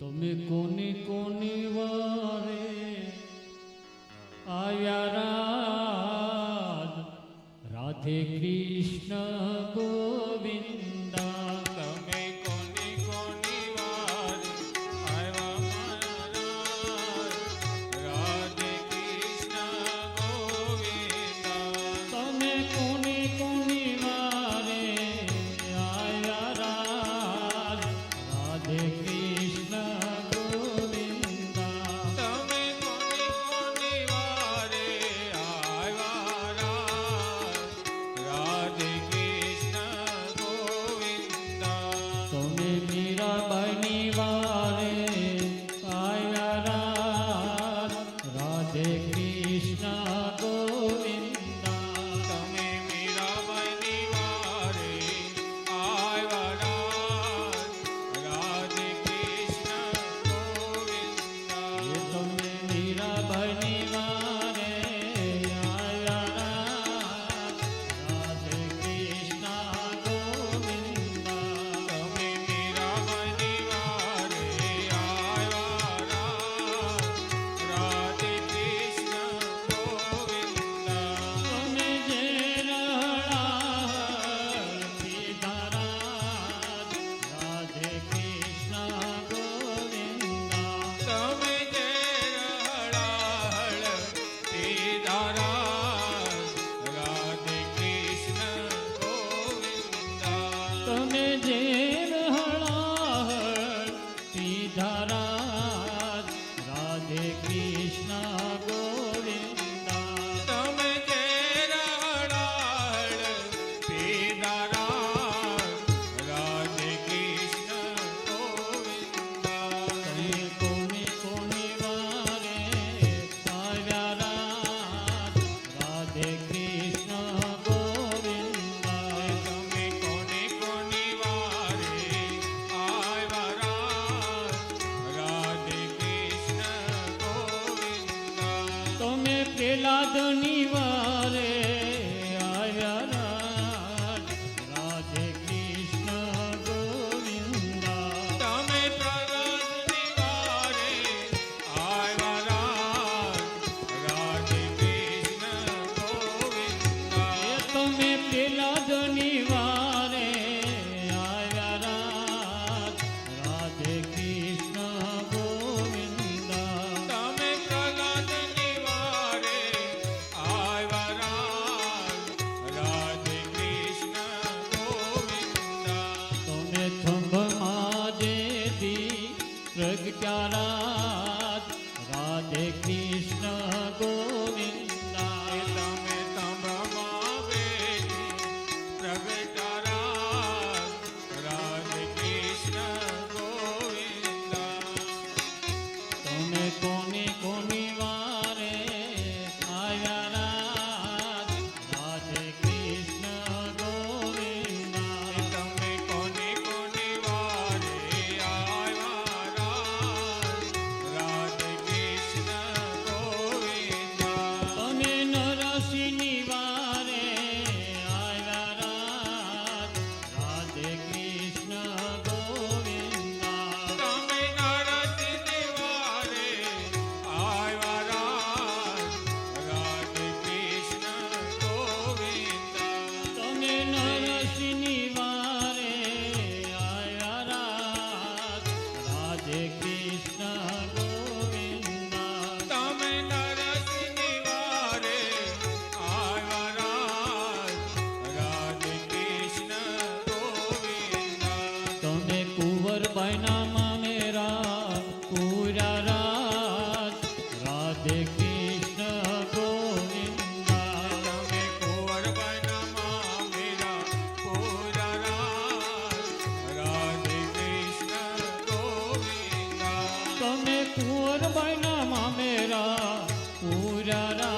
তুমি কোনি কোনি বারে আয়ারাধ। Radhe Krishna Govinda. Bye. Hare કેલા ધની con el राधा